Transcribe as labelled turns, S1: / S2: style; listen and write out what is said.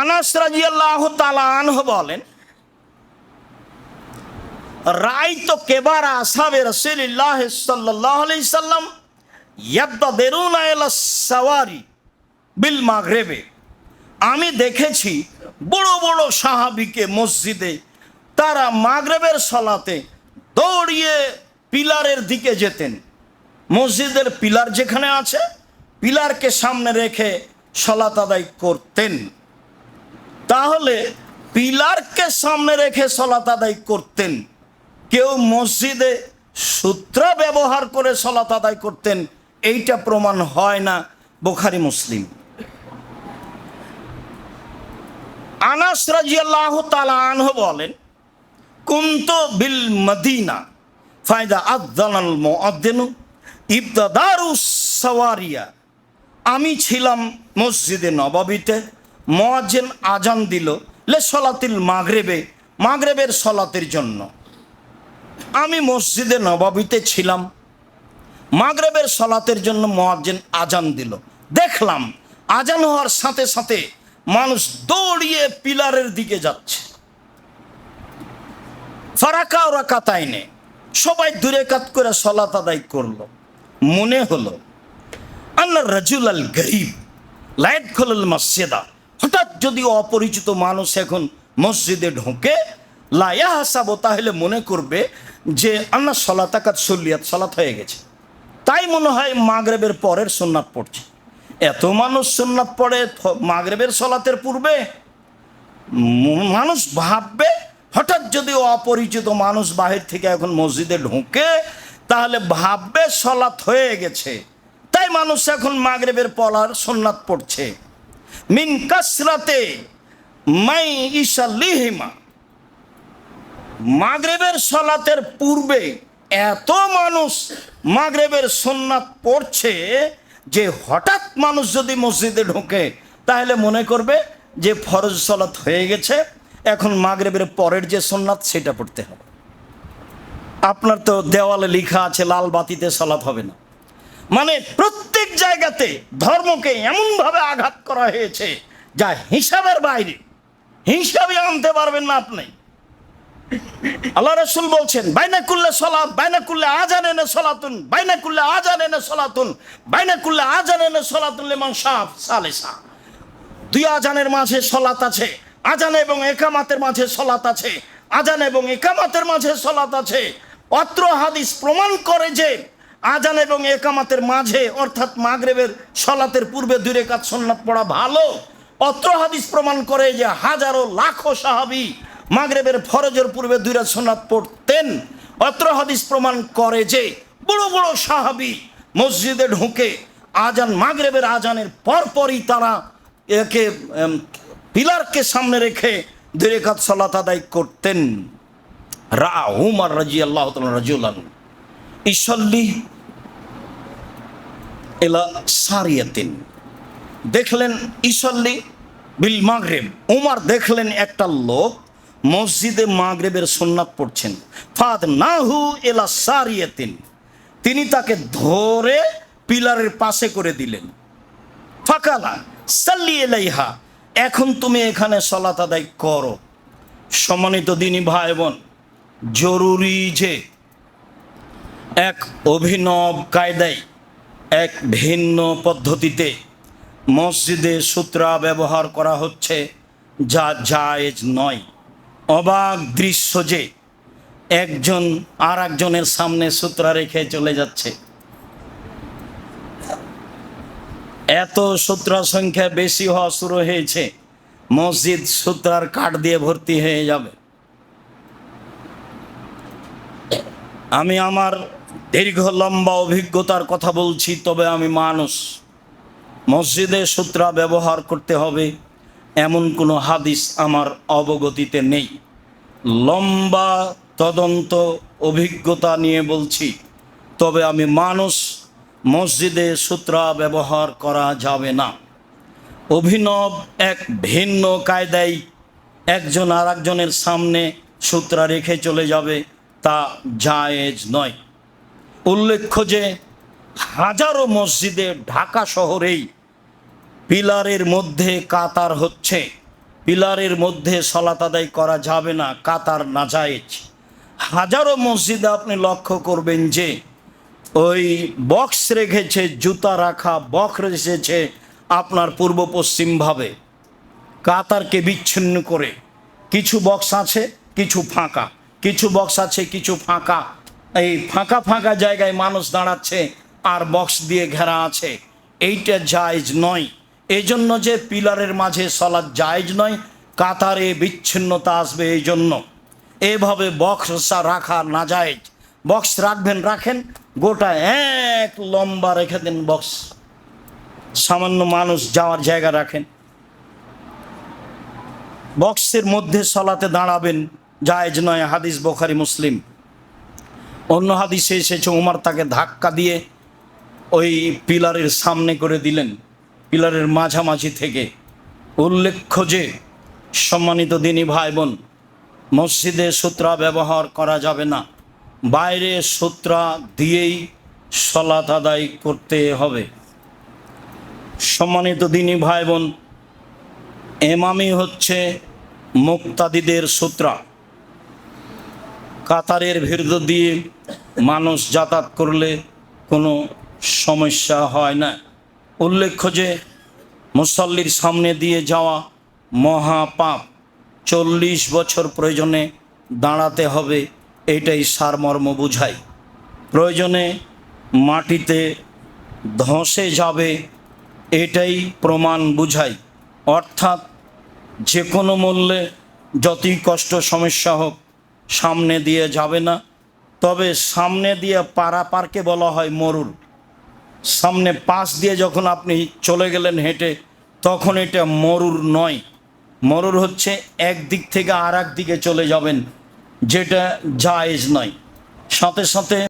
S1: আনাস রাজিয়াল্লাহ তালানহ বলেন রাই তো কেবার আসাবে রসুলিল্লাহ সাল্লাহ আলি সাল্লাম ইয়াদ্দা দেরুনা সাওয়ারি বিল মাগরেবে। আমি দেখেছি বড় বড় সাহাবিকে মসজিদে, তারা মাগরেবের সলাতে দৌড়িয়ে পিলারের দিকে যেতেন। মসজিদের পিলার যেখানে আছে, পিলারকে সামনে রেখে সলাত আদায় করতেন। তাহলে পিলারকে সামনে রেখে সলাত আদায় করতেন। কেউ মসজিদে সূত্র ব্যবহার করে সলাত আদায় করতেন, এইটা প্রমাণ হয় না বোখারি মুসলিম। আনাস রাজিয়াল্লাহ তালা আনহ বলেন, কুন্ত বিল মদিনা ফায়দা আদানাল মুআদ্দিনু ইবতাদারু সাওয়ারিয়া। আমি ছিলাম মসজিদে নবাবিতে মুয়াজ্জিন আজান দিল, লে সলাতিল মাগরেবে, মাগরেবের সলাতের জন্য। আমি মসজিদে নবাবিতে ছিলাম। মাগরেবের সলাতের জন্য মুয়াজ্জিন আজান দিল। দেখলাম আজান হওয়ার সাথে সাথে মানুষ দৌড়িয়ে পিলারের দিকে যাচ্ছে। ফারাকা ওরা কাতাইনে সবাই দূরে কাত করে সলাত আদায় করল। মনে হলো আল্লাহ রাজুল আল গরিব, লাইট খোলাল মসজিদা। হঠাৎ যদি অপরিচিত মানুষ এখন মসজিদে ঢোকে লায়া হাসাবো তাহলে মনে করবে যে আল্লাহ সলাতাকাত সল্লিয়াত, সলাত হয়ে গেছে। তাই মনে হয় মাগরেবের পরের সোননাথ পড়ছে। এত মানুষ সোননাথ পড়ে মাগরেবের সলাতের পূর্বে? মানুষ ভাববে, হঠাৎ যদি অপরিচিত মানুষ বাহির থেকে এখন মসজিদে ঢোকে, তাহলে ভাববে সলাৎ হয়ে গেছে। তাই মানুষ এখন মাগরেবের পলার সোননাথ পড়ছে। মিন কাসরাতে মাই ঈশা লিহিমা মাগরেবের সলাতের পূর্বে এত মানুষ মাগরেবের সোননাথ পড়ছে যে হঠাৎ মানুষ যদি মসজিদে ঢোকে, তাহলে মনে করবে যে ফরজ সলাত হয়ে গেছে, এখন মাগরেবের পরের যে সোননাথ সেটা পড়তে হবে। আপনার তো দেওয়ালে লিখা আছে, লাল বাতিতে সলাৎ হবে না। মানে প্রত্যেক জায়গাতে ধর্মকে এমনভাবে আঘাত করা হয়েছে যা হিসাবের বাইরে। হিসাবে আনতে পারবেন না আপনি। আল্লাহ রসুল বলছেন বাইনা কুল্লে সলাত বাইনা কুল্লে আজান এনে সলাতুন বাইনা কুল্লে আজান এনে সলাতুন বাইনা কুল্লে আজান এনে সলাতুন লেমন সাফ সালেসা। দুই আজানের মাঝে সলাত আছে আজান এবং একামাতের মাঝে সলাত আছে আজান এবং একামাতের মাঝে সলাত আছে। অত্র হাদিস প্রমাণ করে যে আজান এবং একামাতের মাঝে, অর্থাৎ মাগরেবের সলাতের পূর্বে দুই রেখাত সন্ন্যাত পড়া ভালো। অত্র হাদিস প্রমাণ করে যে হাজারো লাখো সাহাবি মাগরেবের ফরজের পূর্বে দুই রাত পড়তেন। অত্র হাদিস প্রমাণ করে যে বড় বড় সাহাবি মসজিদে ঢুকে আজান, মাগরেবের আজানের পরপরই তারা একে পিলারকে সামনে রেখে দুই রেখাত সলাত আদায় করতেন। রা উমার রাজি আল্লাহ রাজিউল্লাহ ইসল্লি এলা সারিয়াতিন। দেখলেন ইসল্লি বিল মাগরেব। উমার দেখলেন একটা লোক মসজিদে মাগরেবের সোননাথ পড়ছেন। ফাদ নাহু এলা সারিয়াতিন। তিনি তাকে ধরে পিলারের পাশে করে দিলেন। ফাকালা, সাল্লি এলাইহা, এখন তুমি এখানে সলাত আদায় করো। সম্মানিত দিনী ভাই বোন জরুরি যে এক অভিনব কায়দায় এক ভিন্ন পদ্ধতিতে মসজিদে সূত্রা ব্যবহার করা হচ্ছে, যা জায়েজ নয়। অবাক দৃশ্য যে একজন আর একজনের সামনে সূত্রা রেখে চলে যাচ্ছে। এত সূত্রা সংখ্যা বেশি হওয়া শুরু হয়েছে, মসজিদ সূত্রার কাঠ দিয়ে ভর্তি হয়ে যাবে। আমি আমার দীর্ঘ লম্বা অভিজ্ঞতার কথা বলছি, তবে আমি মানুষ। মসজিদে সূত্রা ব্যবহার করতে হবে, এমন কোনো হাদিস আমার অবগতিতে নেই। লম্বা তদন্ত অভিজ্ঞতা নিয়ে বলছি, তবে আমি মানুষ, মসজিদে সূত্রা ব্যবহার করা যাবে না। অভিনব এক ভিন্ন কায়দায় একজন আর সামনে সূত্রা রেখে চলে যাবে, তা জায়েজ নয়। উল্লেখ্য যে হাজারো মসজিদে ঢাকা শহরেই পিলারের মধ্যে কাতার হচ্ছে। পিলারের মধ্যে সলাত আদায় করা যাবে না, কাতার না জায়েজ হাজারো মসজিদে আপনি লক্ষ্য করবেন যে ওই বক্স রেখেছে, জুতা রাখা, বক্স রেখেছে আপনার পূর্ব পশ্চিমভাবে কাতারকে বিচ্ছিন্ন করে। কিছু বক্স আছে, কিছু ফাঁকা। কিছু বক্স আছে, কিছু ফাঁকা। এই ফাঁকা ফাঁকা জায়গায় মানুষ দাঁড়াচ্ছে আর বক্স দিয়ে ঘেরা আছে। এইটা জায়জ নয়। এই জন্য যে পিলারের মাঝে সলাদ জায়জ নয়, কাতারে বিচ্ছিন্নতা আসবে এই জন্য এভাবে বক্স রাখা না জায়েজ। বক্স রাখবেন, রাখেন, গোটা এক লম্বা রেখে দিন বক্স সামান্য মানুষ যাওয়ার জায়গা রাখেন। বক্সের মধ্যে সলাতে দাঁড়াবেন, জায়েজ নয়, হাদিস বোখারি, মুসলিম। অন্য হাদিসে এসেছে, উমার তাকে ধাক্কা দিয়ে ওই পিলারের সামনে করে দিলেন, পিলারের মাঝামাঝি থেকে। উল্লেখ্য যে, সম্মানিত দিনী ভাই বোন মসজিদে সূত্রা ব্যবহার করা যাবে না। বাইরে সূত্রা দিয়েই সলাত আদায় করতে হবে। সম্মানিত দিনী ভাই বোন এমামি হচ্ছে মুক্তাদিদের সূত্রা। কাতারের ভিড় দিয়ে মানুষ যাতায়াত করলে কোনো সমস্যা হয় না। উল্লেখ্য যে মুসল্লির সামনে দিয়ে যাওয়া মহাপাপ চল্লিশ বছর প্রয়োজনে দাঁড়াতে হবে, এটাই সারমর্ম বুঝায় প্রয়োজনে মাটিতে ধসে যাবে, এটাই প্রমাণ বুঝায় অর্থাৎ যে কোনো মূল্যে যতই কষ্ট সমস্যা হোক সামনে দিয়ে যাবে না। তবে সামনে দিয়ে পারাপারকে বলা হয় মরুল। সামনে পাশ দিয়ে যখন আপনি চলে গেলেন হেঁটে, তখন এটা মরুর নয়। মরুর হচ্ছে এক দিক থেকে আর দিকে চলে যাবেন, যেটা জায়েজ নয়। সাথে সাথে